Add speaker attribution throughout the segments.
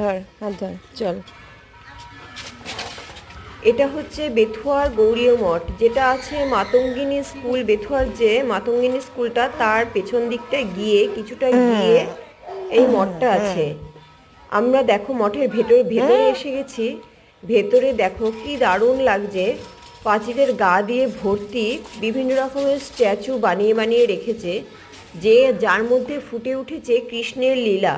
Speaker 1: ধর হাত ধর চল।
Speaker 2: এটা হচ্ছে বেথুয়ার গৌরীয় মঠ যেটা আছে মাতঙ্গিনী স্কুল। বেথুয়ার যে মাতঙ্গিনী স্কুলটা তার পেছন দিকটায় গিয়ে কিছুটা গিয়ে এই মঠটা আছে। আমরা দেখো মঠের ভেতরে ভেতরে এসে গেছি। ভেতরে দেখো কি দারুণ লাগছে। পাঁচিলের গা দিয়ে ভর্তি বিভিন্ন রকমের স্ট্যাচু বানিয়ে বানিয়ে রেখেছে যে যার মধ্যে ফুটে উঠেছে কৃষ্ণের লীলা।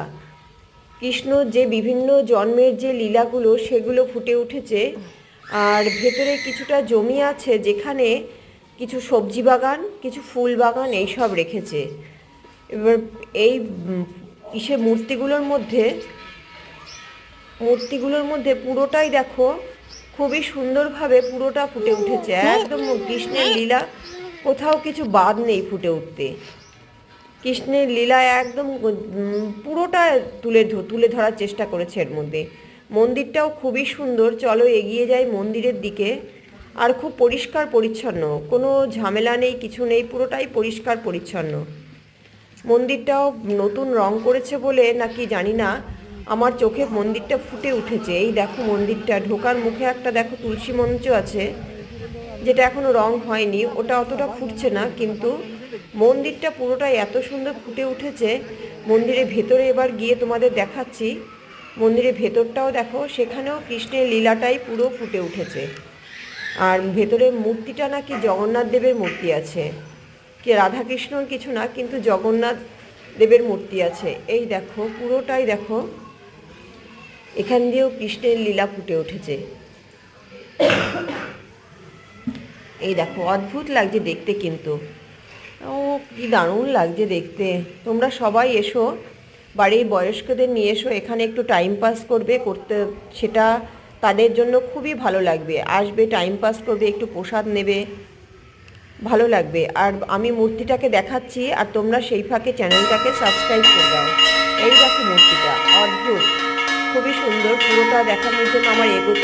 Speaker 2: কৃষ্ণ যে বিভিন্ন জন্মের যে লীলাগুলো সেগুলো ফুটে উঠেছে আর ভেতরে কিছুটা জমি আছে যেখানে কিছু সবজি বাগান কিছু ফুল বাগান এইসব রেখেছে। এবার এই ইসে মূর্তিগুলোর মধ্যে মূর্তিগুলোর মধ্যে পুরোটাই দেখো খুবই সুন্দরভাবে পুরোটা ফুটে উঠেছে। একদম কৃষ্ণের লীলা কোথাও কিছু বাদ নেই ফুটে উঠতে। কৃষ্ণের লীলা একদম পুরোটা তুলে তুলে ধরার চেষ্টা করেছে এর মধ্যে। মন্দিরটাও খুবই সুন্দর। চলো এগিয়ে যাই মন্দিরের দিকে। আর খুব পরিষ্কার পরিচ্ছন্ন। কোনো ঝামেলা নেই, কিছু নেই, পুরোটাই পরিষ্কার পরিচ্ছন্ন। মন্দিরটাও নতুন রং করেছে বলে নাকি জানি না। আমার চোখে মন্দিরটা ফুটে উঠেছে। এই দেখো মন্দিরটা। ঢোকার মুখে একটা দেখো তুলসী মঞ্চ আছে। যেটা এখনও রং হয়নি, ওটা অতটা ফুটছে না, কিন্তু মন্দিরটা পুরোটাই এত সুন্দর ফুটে উঠেছে। মন্দিরের ভেতরে এবার গিয়ে তোমাদের দেখাচ্ছি। মন্দিরের ভেতরটাও দেখো, সেখানেও কৃষ্ণের লীলাটাই পুরো ফুটে উঠেছে। আর ভেতরে মূর্তিটা নাকি জগন্নাথ দেবের মূর্তি আছে। কি রাধাকৃষ্ণর কিছু না, কিন্তু জগন্নাথ দেবের মূর্তি আছে। এই দেখো, পুরোটাই দেখো। এখান দিয়েও কৃষ্ণের লীলা ফুটে উঠেছে। এই দেখো, অদ্ভুত লাগছে দেখতে কিন্তু। ও, কি দারুণ লাগছে দেখতে। তোমরা সবাই এসো, বাড়ির বয়স্কদের নিয়ে এসো, এখানে একটু টাইম পাস করবে, করতে, সেটা তাদের জন্য খুবই ভালো লাগবে। আসবে টাইম পাস করবে, একটু প্রসাদ নেবে, ভালো লাগবে। আর আমি মূর্তিটাকে দেখাচ্ছি, আর তোমরা সেই ফাঁকে চ্যানেলটাকে সাবস্ক্রাইব করে দাও। এই দেখো মূর্তিটা, অদ্ভুত। খুবই সুন্দর, পুরোটা দেখানোর জন্য আমার এগোতে